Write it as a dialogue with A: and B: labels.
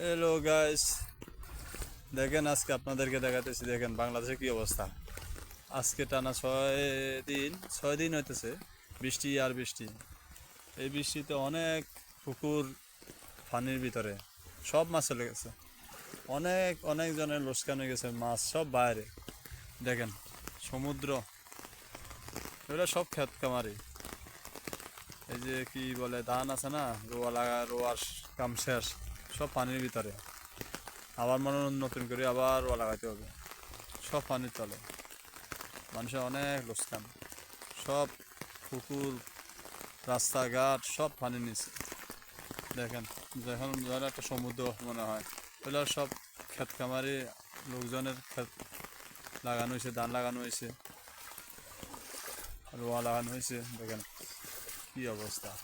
A: Hello guys দেখেন, আজকে আপনাদেরকে দেখাতেছি, দেখেন বাংলাদেশে কি অবস্থা। আজকে টানা ছয় দিন ছয় দিন হইতেছে, বৃষ্টি আর বৃষ্টি। এই বৃষ্টিতে অনেক পুকুর পানির ভিতরে, সব মাছ চলে গেছে। অনেক অনেক জনের লোসকান হয়ে গেছে, মাছ সব বাইরে। দেখেন, সমুদ্র, এগুলো সব ক্ষেত কামারি এই যে কি বলে, ধান আছে না, রোয়া লাগা, রোয়ার কাম শেষ। সব পানির ভিতরে। আবার মনে নতুন করে আবার রোয়া লাগাইতে হবে। সব পানির তলে। মানুষের অনেক লোকসান। সব পুকুর, রাস্তাঘাট, সব পানি নিচে। দেখেন, যখন যেন একটা সমুদ্র মনে হয়, এগুলো সব ক্ষেত খামারি লোকজনের ক্ষেত। লাগানো হয়েছে, ধান লাগানো হয়েছে। রোয়া লাগানো হয়েছে, দেখেন কি অবস্থা।